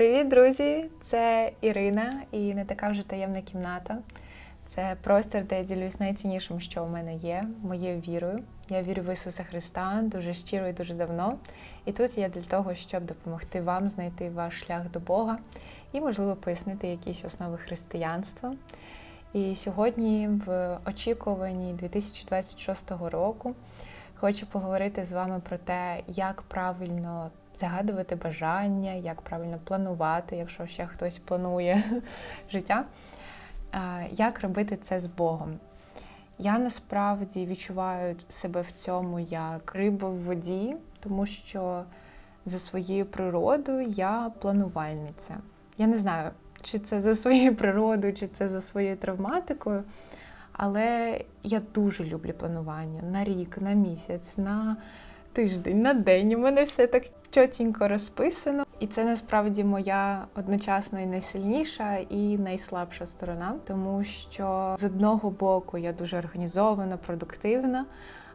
Привіт, друзі! Це Ірина і не така вже таємна кімната. Це простір, де я ділюсь найціннішим, що у мене є, моєю вірою. Я вірю в Ісуса Христа дуже щиро і дуже давно. І тут я для того, щоб допомогти вам знайти ваш шлях до Бога і, можливо, пояснити якісь основи християнства. І сьогодні, в очікуванні 2026 року, хочу поговорити з вами про те, як правильно загадувати бажання, як правильно планувати, якщо ще хтось планує життя, як робити це з Богом. Я насправді відчуваю себе в цьому як риба в воді, тому що за своєю природою я планувальниця. Я не знаю, чи це за своєю природою, чи це за своєю травматикою, але я дуже люблю планування на рік, на місяць, на тиждень, на день. У мене все так чотенько розписано. І це насправді моя одночасно і найсильніша і найслабша сторона, тому що з одного боку я дуже організована, продуктивна,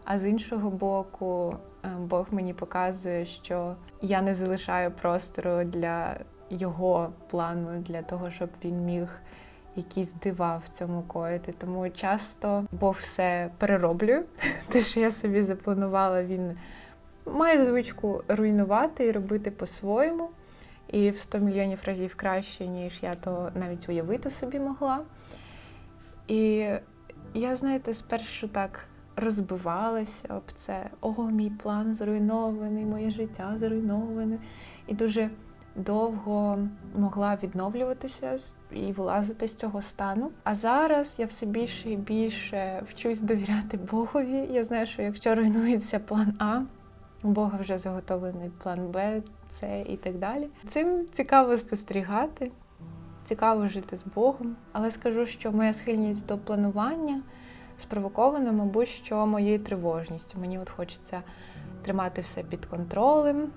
а з іншого боку, е, Бог мені показує, що я не залишаю простору для його плану, для того, щоб він міг якісь дива в цьому коїти. Тому часто Бог все перероблює. Те, що я собі запланувала, він має звичку руйнувати і робити по-своєму. І в 100 мільйонів разів краще, ніж я то навіть уявити собі могла. І я, знаєте, спершу так розбивалася об це. Ого, мій план зруйнований, моє життя зруйноване. І дуже довго могла відновлюватися і вилазити з цього стану. А зараз я все більше і більше вчусь довіряти Богові. Я знаю, що якщо руйнується план А, у Бога вже заготовлений план Б, С і так далі. Цим цікаво спостерігати, цікаво жити з Богом. Але скажу, що моя схильність до планування спровокована, мабуть, що моєю тривожністю. Мені от хочеться тримати все під контролем,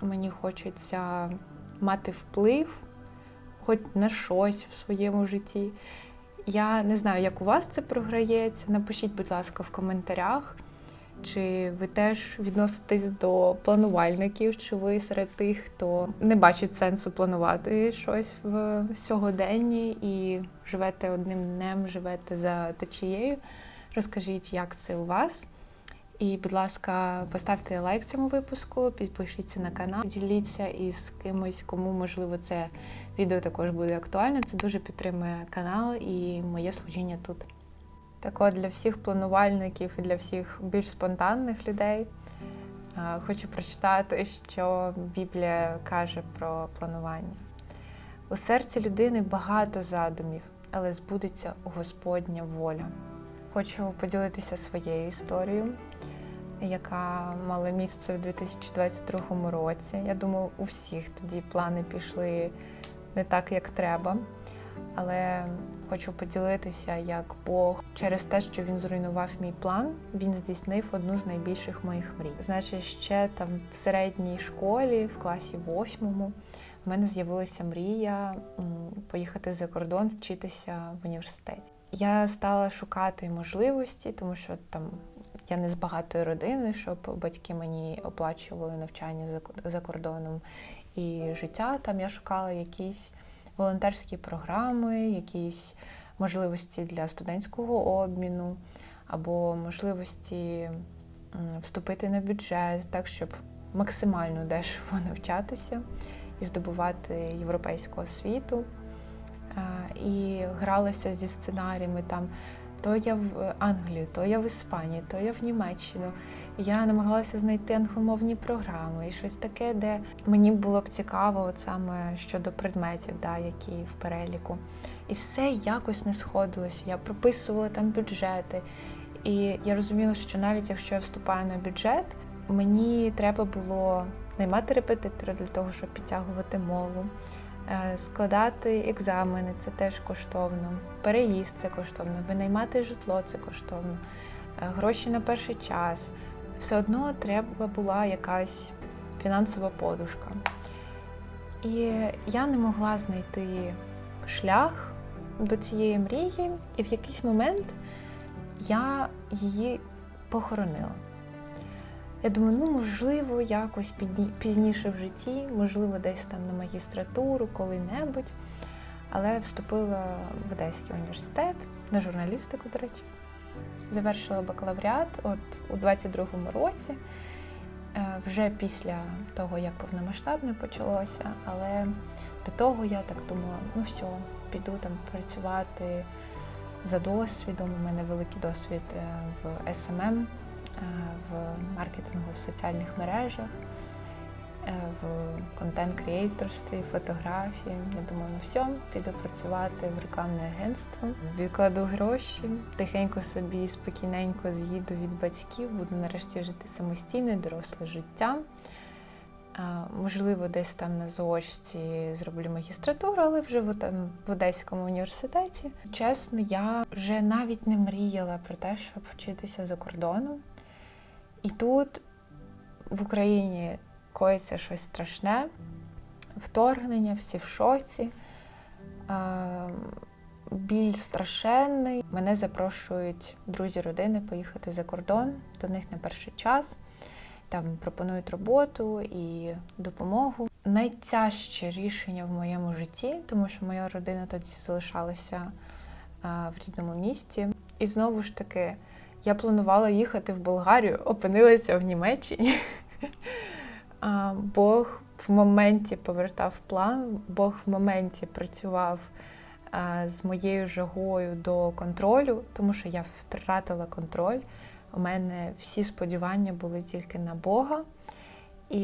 мені хочеться мати вплив хоч на щось в своєму житті. Я не знаю, як у вас це програється. Напишіть, будь ласка, в коментарях. Чи ви теж відноситесь до планувальників? Чи ви серед тих, хто не бачить сенсу планувати щось в сьогоденні і живете одним днем, живете за течією? Розкажіть, як це у вас. І, будь ласка, поставте лайк цьому випуску, підпишіться на канал, діліться із кимось, кому можливо це відео також буде актуальне. Це дуже підтримує канал і моє служіння тут. Так от для всіх планувальників і для всіх більш спонтанних людей хочу прочитати, що Біблія каже про планування. У серці людини багато задумів, але збудеться Господня воля. Хочу поділитися своєю історією, яка мала місце в 2022 році. Я думаю, у всіх тоді плани пішли не так, як треба. Але хочу поділитися, як Бог через те, що він зруйнував мій план, він здійснив одну з найбільших моїх мрій. Значить, ще там в середній школі, в класі восьмому, в мене з'явилася мрія поїхати за кордон, вчитися в університеті. Я стала шукати можливості, тому що там я не з багатої родини, щоб батьки мені оплачували навчання за кордоном і життя. Там я шукала якісь волонтерські програми, якісь можливості для студентського обміну, або можливості вступити на бюджет, так, щоб максимально дешево навчатися і здобувати європейську освіту. І гралася зі сценаріями там. То я в Англію, то я в Іспанії, то я в Німеччину. Я намагалася знайти англомовні програми і щось таке, де мені було б цікаво, от саме щодо предметів, да, які в переліку. І все якось не сходилося. Я прописувала там бюджети. І я розуміла, що навіть якщо я вступаю на бюджет, мені треба було наймати репетитора для того, щоб підтягувати мову. Е, складати екзамени це теж коштовно, переїзд це коштовно, винаймати житло це коштовно, е, гроші на перший час. Все одно треба була якась фінансова подушка. І я не могла знайти шлях до цієї мрії, і в якийсь момент я її похоронила. Я думаю, ну можливо, якось пізніше в житті, можливо, десь там на магістратуру, коли-небудь. Але вступила в Одеський університет на журналістику, до речі. Завершила бакалавріат от у 22-му році, е, вже після того, як повномасштабне почалося. Але до того я так думала, ну все, піду там працювати за досвідом. У мене великий досвід е, в е, в маркетингу в соціальних мережах, е, в контент-креаторстві, фотографії. Я думаю, ну все, піду працювати в рекламне агентство, відкладу гроші, тихенько собі, спокійненько з'їду від батьків, буду нарешті жити самостійне, доросле життя. Можливо, десь там на заочці зроблю магістратуру, але вже в, там, в Одеському університеті. Чесно, я вже навіть не мріяла про те, щоб вчитися за кордоном. І тут в Україні коїться щось страшне, вторгнення, всі в шоці. Біль страшенний. Мене запрошують друзі родини поїхати за кордон до них на перший час там пропонують роботу і допомогу. Найтяжче рішення в моєму житті, тому що моя родина тоді залишалася в рідному місті. І знову ж таки, я планувала їхати в Болгарію, опинилася в Німеччині. Бог в моменті повертав план, Бог в моменті працював з моєю жагою до контролю, тому що я втратила контроль. У мене всі сподівання були тільки на Бога, і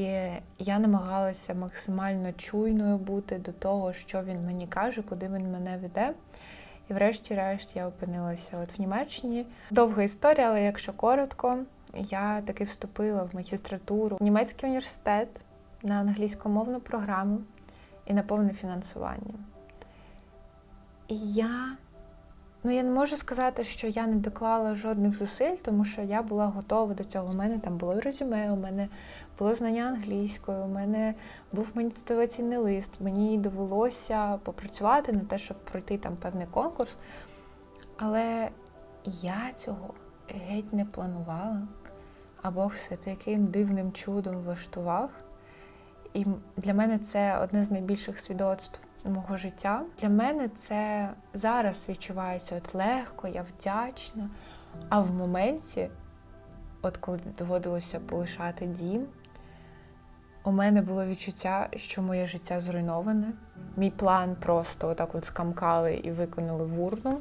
я намагалася максимально чуйною бути до того, що він мені каже, куди він мене веде. І врешті-решт я опинилася от в Німеччині. Довга історія, але якщо коротко, я таки вступила в магістратуру в німецький університет на англійськомовну програму і на повне фінансування. І я Ну, я не можу сказати, що я не доклала жодних зусиль, тому що я була готова до цього. У мене там було резюме, у мене було знання англійської, у мене був мотиваційний лист. Мені довелося попрацювати на те, щоб пройти там певний конкурс. Але я цього геть не планувала. А Бог все таким дивним чудом влаштував. І для мене це одне з найбільших свідоцтв мого життя. Для мене це зараз відчувається от легко, я вдячна. А в моменті, от коли доводилося полишати дім, у мене було відчуття, що моє життя зруйноване. Мій план просто отак от скамкали і виконали в урну,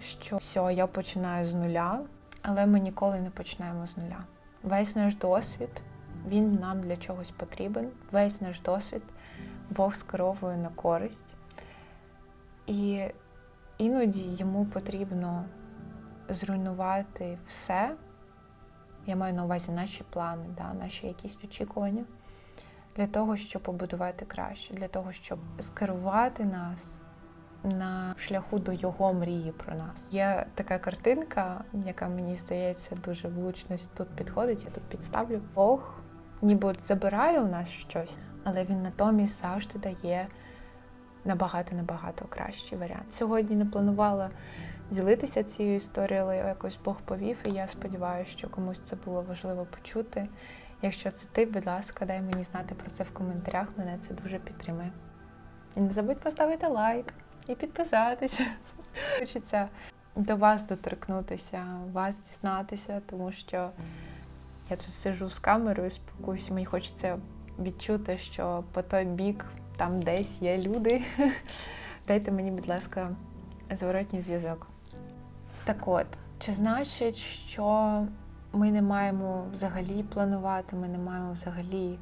що все, я починаю з нуля, але ми ніколи не починаємо з нуля. Весь наш досвід, він нам для чогось потрібен. Весь наш досвід Бог скеровує на користь. І іноді йому потрібно зруйнувати все. Я маю на увазі наші плани, да, наші якісь очікування, для того, щоб побудувати краще, для того, щоб скерувати нас на шляху до його мрії про нас. Є така картинка, яка мені здається дуже влучно тут підходить, я тут підставлю. Бог ніби от забирає у нас щось, але він натомість завжди дає набагато-набагато кращий варіант. Сьогодні не планувала ділитися цією історією, але якось Бог повів, і я сподіваюся, що комусь це було важливо почути. Якщо це ти, будь ласка, дай мені знати про це в коментарях, мене це дуже підтримує. І не забудь поставити лайк і підписатися. Хочеться до вас доторкнутися, вас дізнатися, тому що я тут сижу з камерою, спілкуюся, мені хочеться відчути, що по той бік там десь є люди. Дайте мені, будь ласка, зворотній зв'язок. Так от, чи значить, що ми не маємо взагалі планувати, ми не маємо взагалі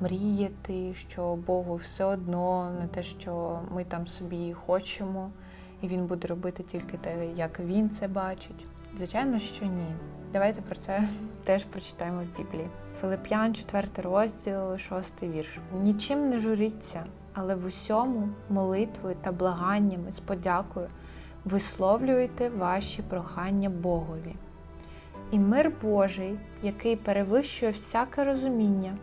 мріяти, що Богу все одно на те, що ми там собі хочемо, і він буде робити тільки те, як він це бачить? Звичайно, що ні. Давайте про це теж прочитаємо в Біблії. Филип'ян, 4 розділ, 6 вірш. Нічим не журіться, але в усьому молитвою та благаннями з подякою висловлюйте ваші прохання Богові. І мир Божий, який перевищує всяке розуміння,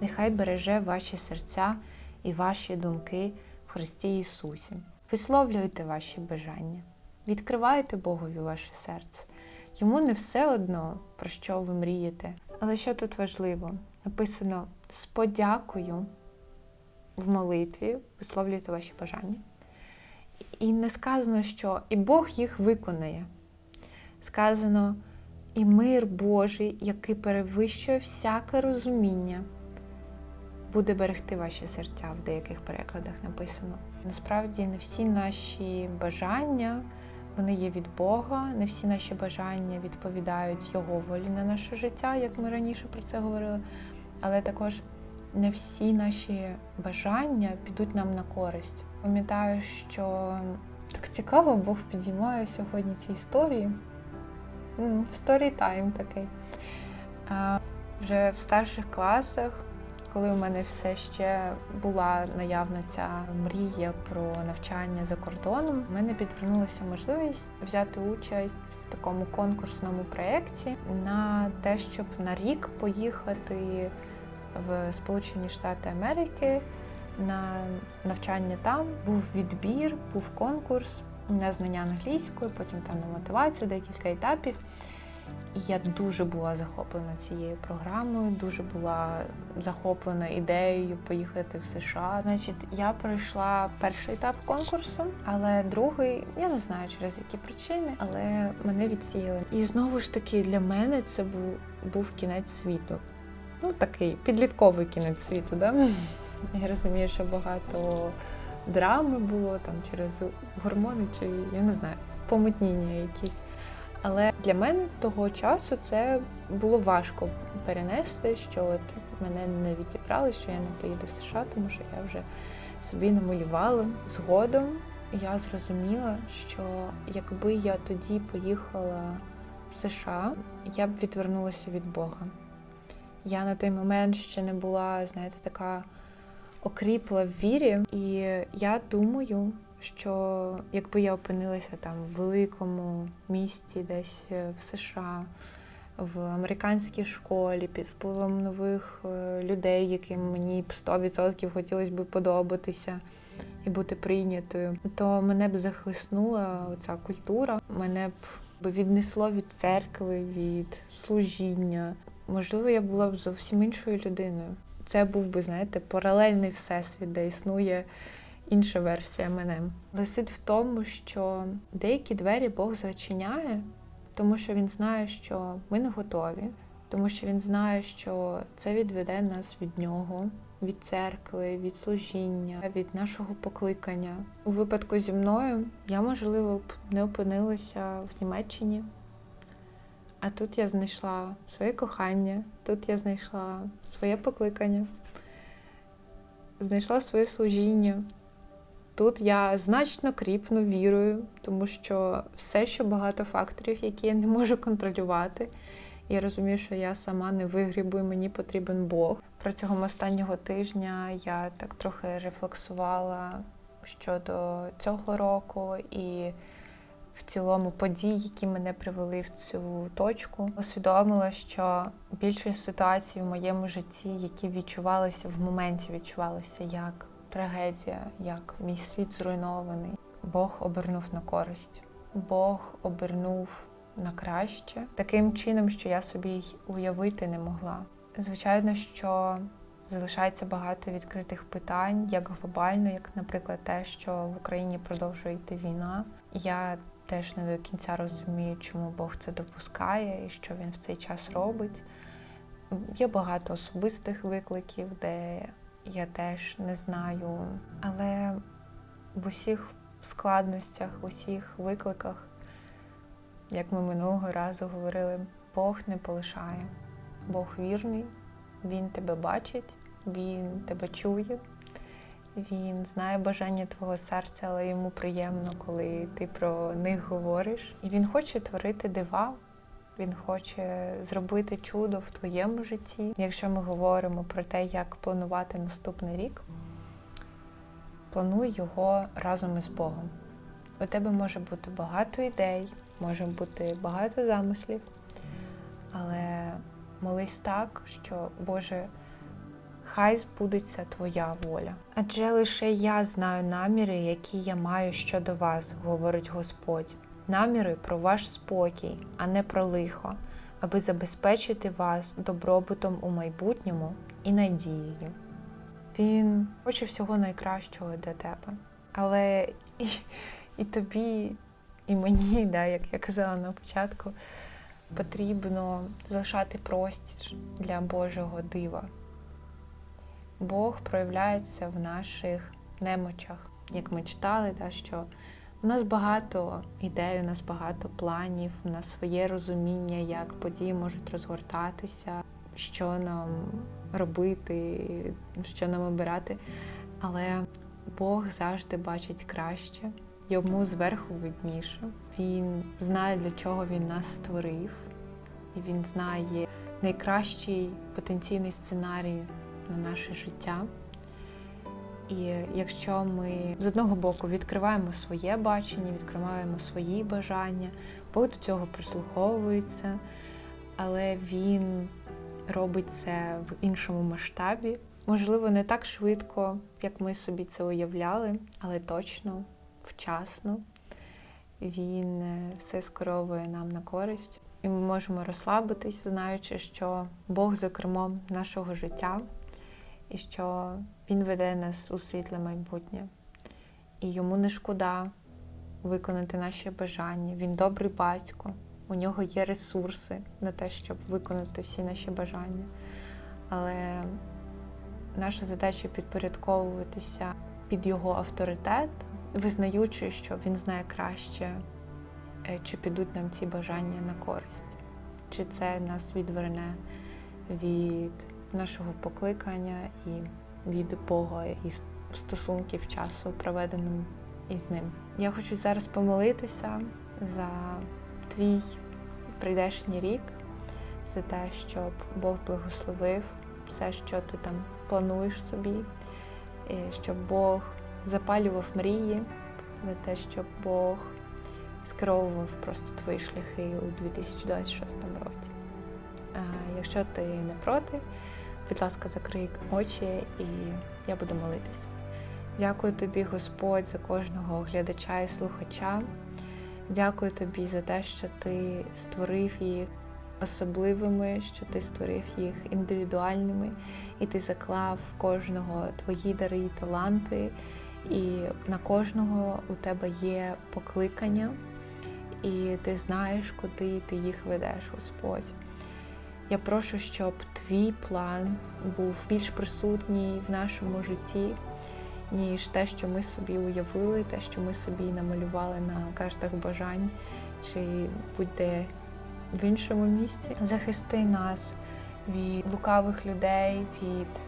нехай береже ваші серця і ваші думки в Христі Ісусі. Висловлюйте ваші бажання, відкривайте Богові ваше серце. Йому не все одно, про що ви мрієте, Але що тут важливо? Написано з подякою в молитві висловлюйте ваші бажання. І не сказано, що і Бог їх виконає. Сказано, і мир Божий, який перевищує всяке розуміння, буде берегти ваші серця в деяких перекладах написано. Насправді не всі наші бажання вони є від Бога, не всі наші бажання відповідають Його волі на наше життя, як ми раніше про це говорили. Але також не всі наші бажання підуть нам на користь. Пам'ятаю, що так цікаво, Бог підіймає сьогодні ці історії. Сторітайм такий. А Вже в старших класах, коли у мене все ще була наявна ця мрія про навчання за кордоном, в мене підвернулася можливість взяти участь в такому конкурсному проєкті на те, щоб на рік поїхати в Сполучені Штати Америки на навчання там. Був відбір, був конкурс на знання англійської, потім там на мотивацію, декілька етапів. Я дуже була захоплена цією програмою, дуже була захоплена ідеєю поїхати в США. Значить, я пройшла перший етап конкурсу, але другий, я не знаю через які причини, але мене відсіяли. І знову ж таки для мене це був, був кінець світу. Ну, такий підлітковий кінець світу, да? Я розумію, що багато драми було там через гормони, чи я не знаю, помутніння якісь. Але для мене того часу це було важко перенести, що от мене не відібрали, що я не поїду в США, тому що я вже собі намалювала. Згодом я зрозуміла, що якби я тоді поїхала в США, я б відвернулася від Бога. Я на той момент ще не була, знаєте, така окріпла в вірі, і я думаю, що якби я опинилася там в великому місті, десь е, в США, в американській школі, під впливом нових е, людей, яким мені б 100% хотілося б подобатися і бути прийнятою, то мене б захлиснула ця культура, мене б віднесло від церкви, від служіння. Можливо, я була б зовсім іншою людиною. Це був би, знаєте, паралельний всесвіт, де існує інша версія мене. Але суть в тому, що деякі двері Бог зачиняє, тому що він знає, що ми не готові, тому що він знає, що це відведе нас від нього, від церкви, від служіння, від нашого покликання. У випадку зі мною я, можливо, б не опинилася в Німеччині. А тут я знайшла своє кохання, тут я знайшла своє покликання, знайшла своє служіння. Тут я значно кріпну вірою, тому що все, що багато факторів, які я не можу контролювати. Я розумію, що я сама не вигрібую, мені потрібен Бог. Протягом останнього тижня я так трохи рефлексувала щодо цього року і в цілому подій, які мене привели в цю точку, усвідомила, що більшість ситуацій в моєму житті, які відчувалися в моменті, відчувалися як трагедія, як мій світ зруйнований. Бог обернув на користь, Бог обернув на краще таким чином, що я собі й уявити не могла. Звичайно, що залишається багато відкритих питань, як глобально, як, наприклад, те, що в Україні продовжує йти війна. Я теж не до кінця розумію, чому Бог це допускає і що він в цей час робить. Є багато особистих викликів, де я теж не знаю. Але в усіх складностях, в усіх викликах, як ми минулого разу говорили, Бог не полишає. Бог вірний, Він тебе бачить, Він тебе чує. Він знає бажання твого серця, але йому приємно, коли ти про них говориш. І він хоче творити дива, він хоче зробити чудо в твоєму житті. Якщо ми говоримо про те, як планувати наступний рік, плануй його разом із Богом. У тебе може бути багато ідей, може бути багато замислів, але молись так, що Боже. Хай збудеться твоя воля. Адже лише я знаю наміри, які я маю щодо вас, говорить Господь. Наміри про ваш спокій, а не про лихо, аби забезпечити вас добробутом у майбутньому і надією. Він хоче всього найкращого для тебе. Але і, і тобі, і мені, да, як я казала на початку, потрібно залишати простір для Божого дива. Бог проявляється в наших немочах, як ми читали, да, що у нас багато ідей, у нас багато планів, у нас своє розуміння, як події можуть розгортатися, що нам робити, що нам обирати. Але Бог завжди бачить краще, йому зверху видніше. Він знає, для чого він нас створив, і він знає найкращий потенційний сценарій на наше життя. І якщо ми з одного боку відкриваємо своє бачення, відкриваємо свої бажання, Бог до цього прислуховується, але він робить це в іншому масштабі. Можливо, не так швидко, як ми собі це уявляли, але точно, вчасно. Він е, все скеровує нам на користь. І ми можемо розслабитись, знаючи, що Бог за кермом нашого життя і що Він веде нас у світле майбутнє. І йому не шкода виконати наші бажання. Він добрий батько, у нього є ресурси на те, щоб виконати всі наші бажання. Але наша задача підпорядковуватися під його авторитет, визнаючи, що він знає краще, е, чи підуть нам ці бажання на користь, чи це нас відверне від нашого покликання і від Бога і стосунків часу, проведеним із ним. Я хочу зараз помолитися за твій прийдешній рік, за те, щоб Бог благословив все, що ти там плануєш собі, і щоб Бог запалював мрії, за те, щоб Бог скеровував просто твої шляхи у 2026 році. Якщо ти не проти, будь ласка, закрий очі і я буду молитись. Дякую тобі, Господь, за кожного глядача і слухача. Дякую тобі за те, що ти створив їх особливими, що ти створив їх індивідуальними, і ти заклав кожного твої дари і таланти, і на кожного у тебе є покликання, і ти знаєш, куди ти їх ведеш, Господь. Я прошу, щоб твій план був більш присутній в нашому житті, ніж те, що ми собі уявили, те, що ми собі намалювали на картах бажань, чи будь-де в іншому місці. Захисти нас від лукавих людей, від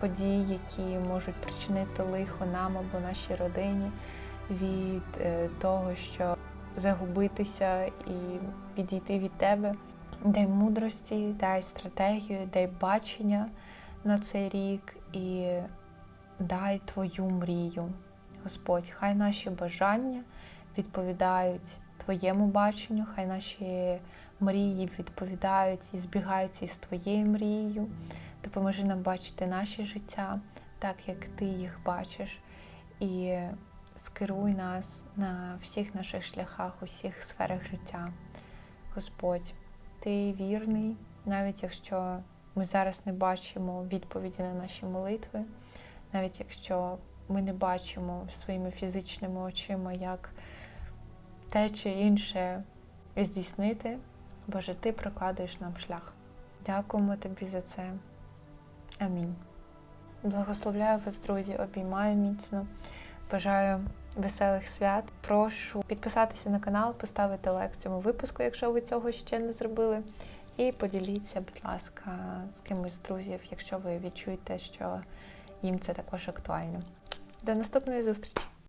подій, які можуть причинити лихо нам або нашій родині, від е, того, що загубитися і відійти від тебе. Дай мудрості, дай стратегію, дай бачення на цей рік і дай твою мрію. Господь, хай наші бажання відповідають Твоєму баченню, хай наші мрії відповідають і збігаються із твоєю мрією. Допоможи нам бачити наші життя так, як ти їх бачиш, і скеруй нас на всіх наших шляхах, у всіх сферах життя. Господь, ти вірний, навіть якщо ми зараз не бачимо відповіді на наші молитви, навіть якщо ми не бачимо своїми фізичними очима, як те чи інше здійснити, Боже, Ти прокладаєш нам шлях. Дякуємо Тобі за це. Амінь. Благословляю вас, друзі, обіймаю міцно. Бажаю веселих свят. Прошу підписатися на канал, поставити лайк цьому випуску, якщо ви цього ще не зробили. І поділіться, будь ласка, з кимось з друзів, якщо ви відчуєте, що їм це також актуально. До наступної зустрічі!